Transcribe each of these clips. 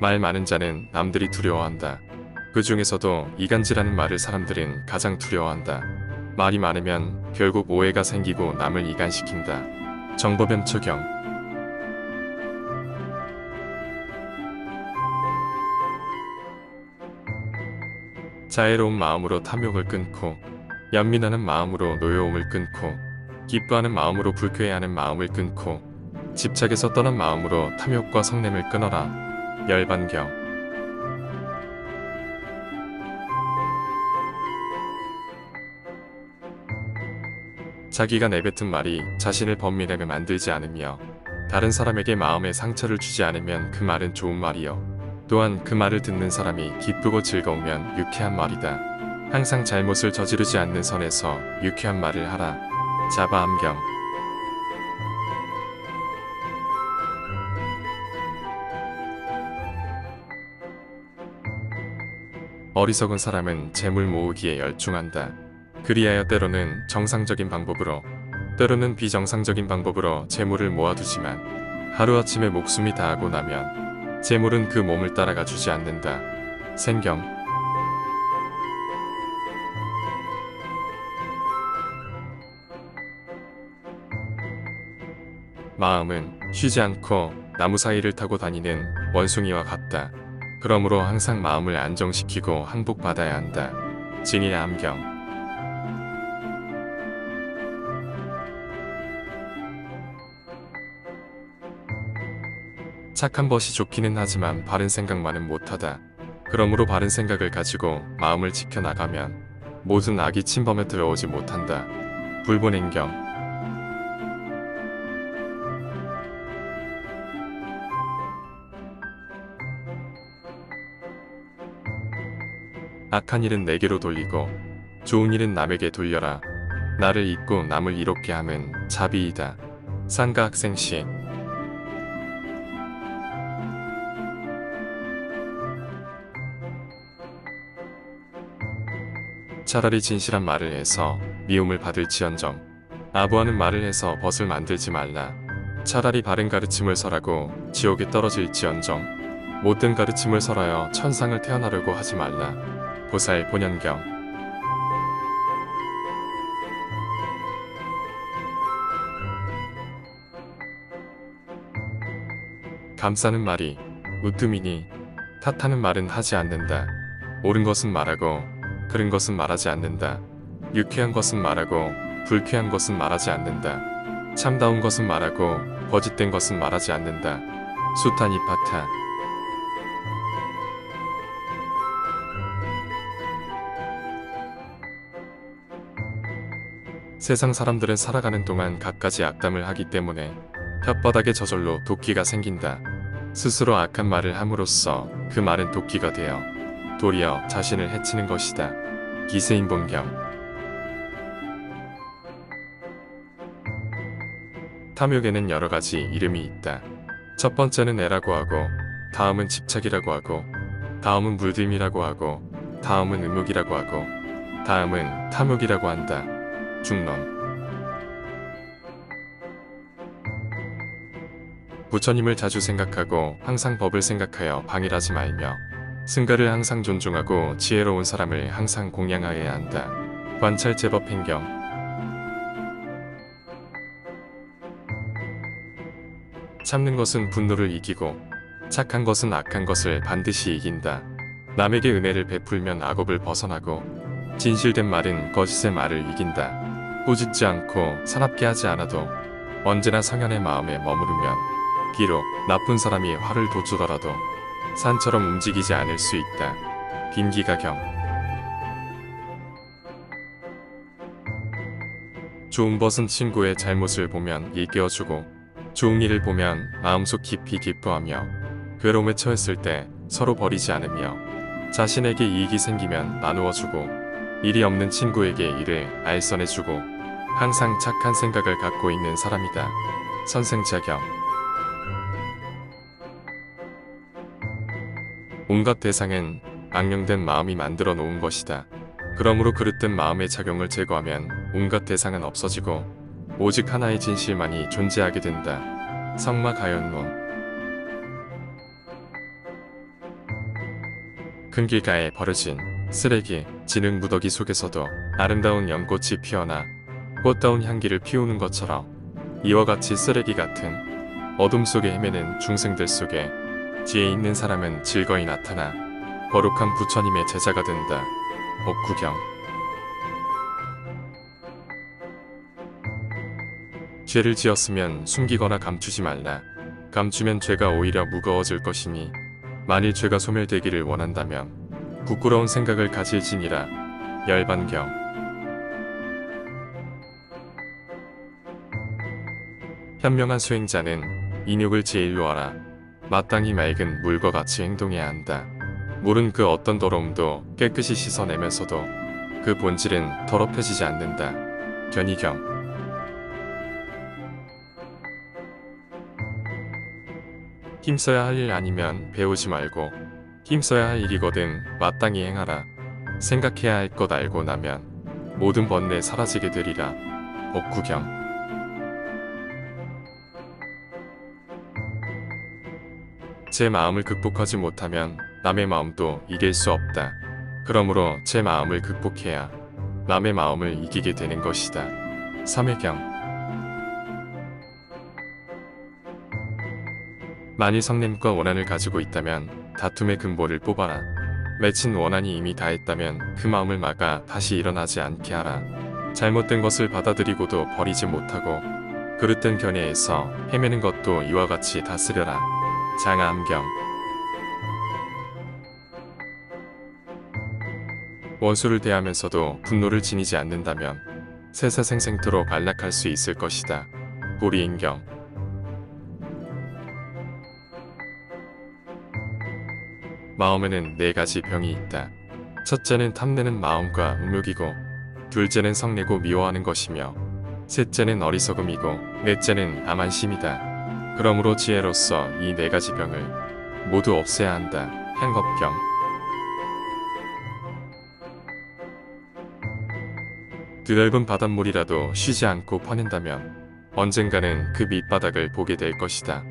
말 많은 자는 남들이 두려워한다. 그 중에서도 이간질하는 말을 사람들은 가장 두려워한다. 말이 많으면 결국 오해가 생기고 남을 이간시킨다. 정법연 초경 자애로운 마음으로 탐욕을 끊고 연민하는 마음으로 노여움을 끊고 기뻐하는 마음으로 불쾌해하는 마음을 끊고 집착에서 떠난 마음으로 탐욕과 성냄을 끊어라. 열반경 자기가 내뱉은 말이 자신을 번민하게 만들지 않으며 다른 사람에게 마음에 상처를 주지 않으면 그 말은 좋은 말이요. 또한 그 말을 듣는 사람이 기쁘고 즐거우면 유쾌한 말이다. 항상 잘못을 저지르지 않는 선에서 유쾌한 말을 하라. 자바암경 어리석은 사람은 재물 모으기에 열중한다. 그리하여 때로는 정상적인 방법으로, 때로는 비정상적인 방법으로 재물을 모아두지만 하루아침에 목숨이 다하고 나면 재물은 그 몸을 따라가 주지 않는다. 생경 마음은 쉬지 않고 나무 사이를 타고 다니는 원숭이와 같다. 그러므로 항상 마음을 안정시키고 항복받아야 한다. 진의 암경 착한 것이 좋기는 하지만 바른 생각만은 못하다. 그러므로 바른 생각을 가지고 마음을 지켜나가면 모든 악이 침범에 들어오지 못한다. 불본행경 악한 일은 내게로 돌리고 좋은 일은 남에게 돌려라. 나를 잊고 남을 이롭게 함은 자비이다. 상가 학생 시 차라리 진실한 말을 해서 미움을 받을지언정 아부하는 말을 해서 벗을 만들지 말라. 차라리 바른 가르침을 설하고 지옥에 떨어질지언정 못된 가르침을 설하여 천상을 태어나려고 하지 말라. 보살 본연경 감싸는 말이 우뜸이니 탓하는 말은 하지 않는다. 옳은 것은 말하고 그른 것은 말하지 않는다. 유쾌한 것은 말하고 불쾌한 것은 말하지 않는다. 참다운 것은 말하고 거짓된 것은 말하지 않는다. 수탄 이 파타 세상 사람들은 살아가는 동안 갖가지 악담을 하기 때문에 혓바닥에 저절로 도끼가 생긴다. 스스로 악한 말을 함으로써 그 말은 도끼가 되어 도리어 자신을 해치는 것이다. 기세인 본경 탐욕에는 여러 가지 이름이 있다. 첫 번째는 애라고 하고, 다음은 집착이라고 하고, 다음은 물들미라고 하고, 다음은 음욕이라고 하고, 다음은 탐욕이라고 한다. 중론 부처님을 자주 생각하고 항상 법을 생각하여 방일하지 말며 승가를 항상 존중하고 지혜로운 사람을 항상 공양하여야 한다. 관찰 제법 행경 참는 것은 분노를 이기고 착한 것은 악한 것을 반드시 이긴다. 남에게 은혜를 베풀면 악업을 벗어나고 진실된 말은 거짓의 말을 이긴다. 꾸짖지 않고 사납게 하지 않아도 언제나 성현의 마음에 머무르면 비록 나쁜 사람이 화를 돋주더라도 산처럼 움직이지 않을 수 있다. 김기가경 좋은 벗은 친구의 잘못을 보면 일깨워주고 좋은 일을 보면 마음속 깊이 기뻐하며 괴로움에 처했을 때 서로 버리지 않으며 자신에게 이익이 생기면 나누어주고 일이 없는 친구에게 일을 알선해주고 항상 착한 생각을 갖고 있는 사람이다. 선생자경 온갖 대상은 악령된 마음이 만들어 놓은 것이다. 그러므로 그릇된 마음의 작용을 제거하면 온갖 대상은 없어지고 오직 하나의 진실만이 존재하게 된다. 성마 가연론 큰 길가에 버려진 쓰레기, 진흙 무더기 속에서도 아름다운 연꽃이 피어나 꽃다운 향기를 피우는 것처럼 이와 같이 쓰레기 같은 어둠 속에 헤매는 중생들 속에 뒤에 있는 사람은 즐거이 나타나 거룩한 부처님의 제자가 된다. 복구경 죄를 지었으면 숨기거나 감추지 말라. 감추면 죄가 오히려 무거워질 것이니 만일 죄가 소멸되기를 원한다면 부끄러운 생각을 가질지니라. 열반경 현명한 수행자는 인욕을 제일로 하라. 마땅히 맑은 물과 같이 행동해야 한다. 물은 그 어떤 더러움도 깨끗이 씻어내면서도 그 본질은 더럽혀지지 않는다. 견이경 힘써야 할 일 아니면 배우지 말고 힘써야 할 일이거든 마땅히 행하라. 생각해야 할 것 알고 나면 모든 번뇌 사라지게 되리라. 복구경 제 마음을 극복하지 못하면 남의 마음도 이길 수 없다. 그러므로 제 마음을 극복해야 남의 마음을 이기게 되는 것이다. 삼회경 만일 성냄과 원한을 가지고 있다면 다툼의 근본을 뽑아라. 맺힌 원한이 이미 다했다면 그 마음을 막아 다시 일어나지 않게 하라. 잘못된 것을 받아들이고도 버리지 못하고 그릇된 견해에서 헤매는 것도 이와 같이 다스려라. 장암경 원수를 대하면서도 분노를 지니지 않는다면 세사 생생토록 안락할 수 있을 것이다. 고리인경 마음에는 네 가지 병이 있다. 첫째는 탐내는 마음과 음욕이고, 둘째는 성내고 미워하는 것이며, 셋째는 어리석음이고, 넷째는 암한심이다. 그러므로 지혜로서 이 네 가지 병을 모두 없애야 한다. 향겁경 드넓은 바닷물이라도 쉬지 않고 퍼낸다면 언젠가는 그 밑바닥을 보게 될 것이다.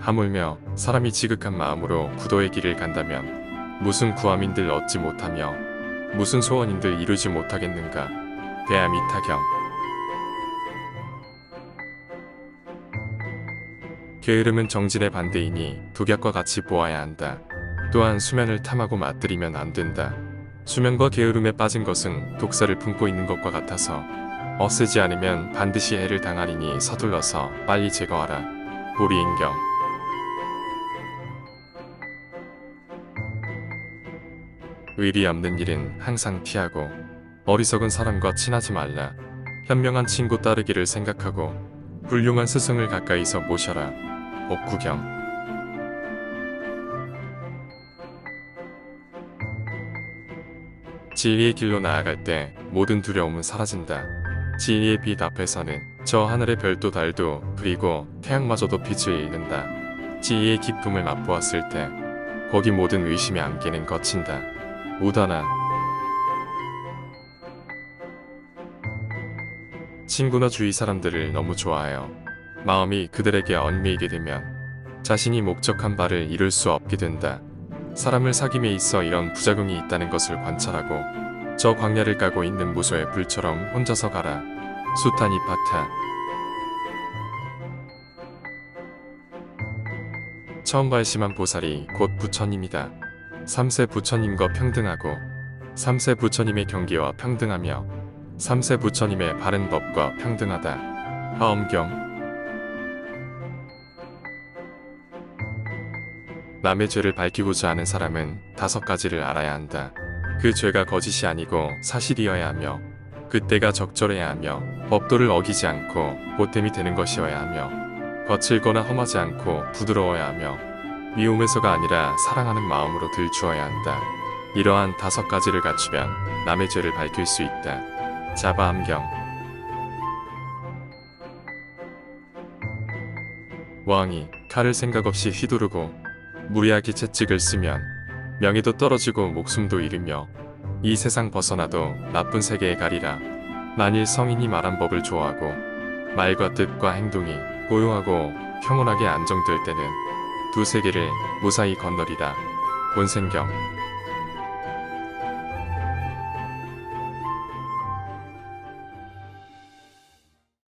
하물며 사람이 지극한 마음으로 구도의 길을 간다면 무슨 구함인들 얻지 못하며 무슨 소원인들 이루지 못하겠는가. 대아미타경 게으름은 정진의 반대이니 독약과 같이 보아야 한다. 또한 수면을 탐하고 맞들이면 안 된다. 수면과 게으름에 빠진 것은 독사를 품고 있는 것과 같아서 없애지 않으면 반드시 해를 당하리니 서둘러서 빨리 제거하라. 보리인경 의리 없는 일은 항상 피하고 어리석은 사람과 친하지 말라. 현명한 친구 따르기를 생각하고 훌륭한 스승을 가까이서 모셔라. 옥구경 진리의 길로 나아갈 때 모든 두려움은 사라진다. 진리의 빛 앞에서는 저 하늘의 별도 달도 그리고 태양마저도 빛을 잃는다. 진리의 기쁨을 맛보았을 때 거기 모든 의심의 안개는 거친다. 우다나 친구나 주위 사람들을 너무 좋아하여 마음이 그들에게 얽매이게 되면 자신이 목적한 바를 이룰 수 없게 된다. 사람을 사귐에 있어 이런 부작용이 있다는 것을 관찰하고 저 광야를 까고 있는 무소의 불처럼 혼자서 가라. 수타니 파타 처음 발심한 보살이 곧 부처님이다. 3세 부처님과 평등하고 3세 부처님의 경기와 평등하며 3세 부처님의 바른 법과 평등하다. 화엄경 남의 죄를 밝히고자 하는 사람은 다섯 가지를 알아야 한다. 그 죄가 거짓이 아니고 사실이어야 하며 그때가 적절해야 하며 법도를 어기지 않고 보탬이 되는 것이어야 하며 거칠거나 험하지 않고 부드러워야 하며 미움에서가 아니라 사랑하는 마음으로 들추어야 한다. 이러한 다섯 가지를 갖추면 남의 죄를 밝힐 수 있다. 자바암경 왕이 칼을 생각 없이 휘두르고 무리하게 채찍을 쓰면 명예도 떨어지고 목숨도 잃으며 이 세상 벗어나도 나쁜 세계에 가리라. 만일 성인이 말한 법을 좋아하고 말과 뜻과 행동이 고요하고 평온하게 안정될 때는 두 세계를 무사히 건너리라. 본생경